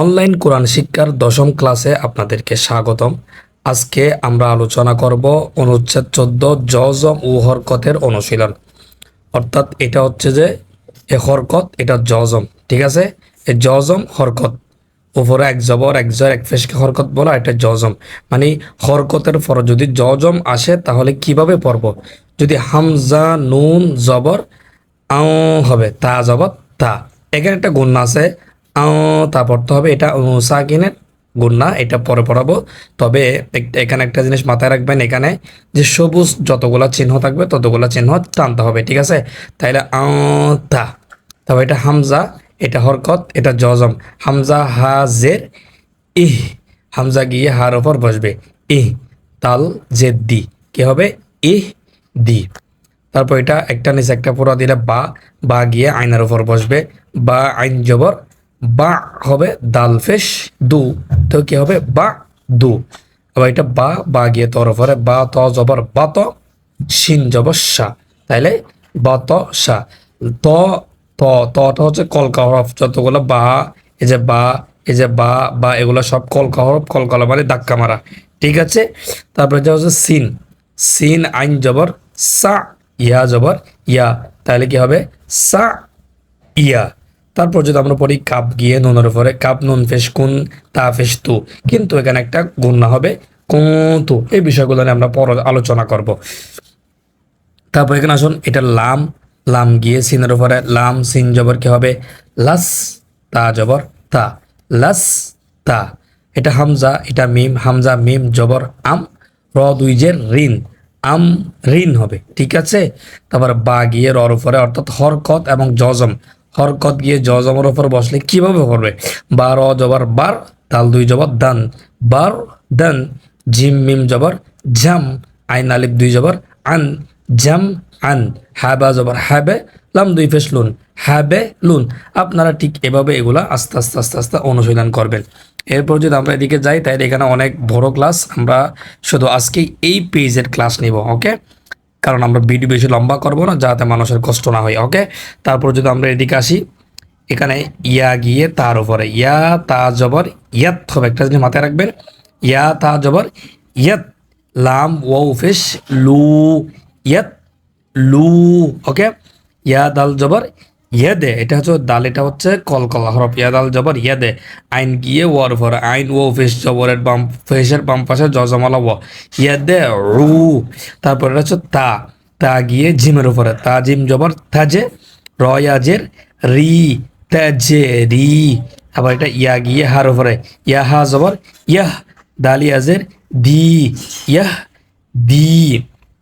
Online কোরআন শিক্ষার দশম ক্লাসে আপনাদেরকে স্বাগতম। আজকে আমরা আলোচনা করব অনুচ্ছেদ চোদ্দ, জজম ও হরকতের অনুশীলন। অর্থাৎ এটা হচ্ছে যে, এ হরকত, এটা জজম, ঠিক আছে? এ জজম হরকত। উপরে এক জবর, এক জর এক ফেসকে হরকত বলা, এটা জজম। মানে হরকতের পর যদি জজম আসে, তাহলে কীভাবে পড়ব? যদি হামজা, নুন, জবর, আও হবে, তা জবর, তা। এখানে একটা গুণ আছে তা পড়তে হবে এটা সাকিনের গুন্না, এটা পরে পড়াবো। তবে এখানে একটা জিনিস মাথায় রাখবেন, এখানে যে সবুজ যতগুলা চিহ্ন থাকবে, ততগুলা চিহ্ন টানতে হবে, ঠিক আছে? তাইলে তা। তবে এটা হামজা, এটা হরকত, এটা জজম। হামজা হাজের ইহ। হামজা গিয়ে হার ওপর বসবে। ইহ, তাল জেদ দি। কি হবে? ইহ, দি। তারপর এটা একটা নিচে একটা পুরো দিলে বা বা গিয়ে আইনের উপর বসবে। বা আইন জবর বা হবে দাল ফেস দু। তো কি হবে? বা দু। আবার এটা বা বা গিয়ে তোর উপরে বা, ত জবর বা, ত শিন জবর সা। তাইলে বা, ত, সা। ত ত তটা হচ্ছে কলকা হরফ যতগুলো বা, এই যে বা, এই যে বা বা, এগুলো সব কলকা হরফ মানে ধাক্কা মারা। ঠিক আছে? তারপরে যে হচ্ছে সিন। সিন, আইন জবর, সা, ইয়া জবর, ইয়া। তাহলে কি হবে? সা, ইয়া। তারপর যদি আমরা পড়ি কাপ গিয়ে নুনের উপরে, কাপ, নুন, ফেস, কুন, তা, ফেস, তু। কিন্তু এখানে একটা গুণনা হবে কুতু এই বিষয়গুলো নিয়ে আমরা পর আলোচনা করব। তারপর এখানে আসুন, এটা লাম। লাম গিয়ে সিনের উপরে, লাম, সিন জবর কি হবে? লাস, তা জবর, তা। লাস, তা। এটা হামজা, এটা মিম, হামজা, মিম, জবর, আম, র দুই যে ঋণ। আম, ঋণ হবে, ঠিক আছে? তারপর বা গিয়ে রর উপরে, অর্থাৎ হরকত এবং জজম। হরকত গিয়ে জজমের উপর বসলে কীভাবে করবে বার, অ, জবর, বার, তাল দুই জবর, দান। বার, দান, জিম, মিম, জবর, ঝাম। আইন, আলিফ, দুই জবর, আন। জাম আন। হ্যাবা জবর হ্যাবে লাম, দুই ফেস, লুন। হ্যাবে লুন। আপনারা ঠিক এভাবে এগুলা আস্তে আস্তে আস্তে আস্তে অনুশীলন করবেন। এরপর যদি আমরা এদিকে যাই, তাহলে এখানে অনেক বড় ক্লাস আমরা শুধু আজকে এই পেজের ক্লাস নিব ওকে কারণ আমরা ভিডিও বেশি লম্বা করব না, যাতে মানুষের কষ্ট না হয় ওকে তারপর যদি আমরা এদিকে আসি, এখানে ইয়া গিয়ে তার উপরে, ইয়া তা জবর ইয়াত হবে, একটা জিনিস মাথায় রাখবেন, ইয়া তা জবর ইয়াত, লাম ওয়াউ ফিশ লু, ইয়াত, লু ওকে ইয়া, দাল, জবর ইয়াদে এটা হচ্ছে দাল, এটা হচ্ছে কলকলা হরফ ইয়া দাল জবর ইয়াদে আইন গিয়ে ওয়ার উপর আইন ও ফেস জবরের বাম, ফেসের বাম পাশে জজমালা ও। ইয়াদে রু। তারপর হচ্ছে তা তা গিয়ে জিমের উপরে, তা জিম জবর তাজে রয়াজের রি তাজে রি আবার এটা ইয়া গিয়ে হার উপরে, ইয়া হা জবর, ইয়াহ দালিয়াজের দি, ইয়াহ, দি।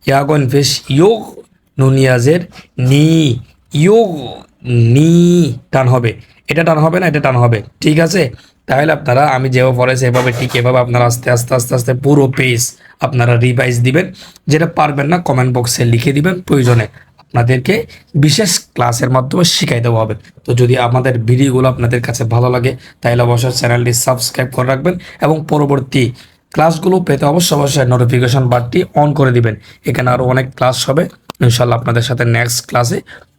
ইয়াগন ফেস, ইয়োগ নুনিয়াজের নি। ইয়োগ নি টান হবে। এটা টান হবে না, এটা টান হবে। ঠিক আছে? তাহলে আপনারা, আমি যেভাবে পড়ে সেভাবে ঠিক এভাবে আপনারা আস্তে আস্তে আস্তে আস্তে পুরো পেজ আপনারা রিভাইজ দিবেন। যেটা পারবেন না কমেন্ট বক্সে লিখে দিবেন প্রয়োজনে। আপনাদেরকে বিশেষ ক্লাসের মাধ্যমে শিখাই দেওয়া হবে। তো যদি আমাদের ভিডিওগুলো আপনাদের কাছে ভালো লাগে, তাহলে অবশ্যই চ্যানেলটি সাবস্ক্রাইব করে রাখবেন এবং পরবর্তী ক্লাসগুলো পেতে অবশ্যই অবশ্যই নোটিফিকেশন বারটি অন করে দিবেন। এখানে আরও অনেক ক্লাস হবে। ইনশাল্লাহ আপনাদের সাথে নেক্সট ক্লাসে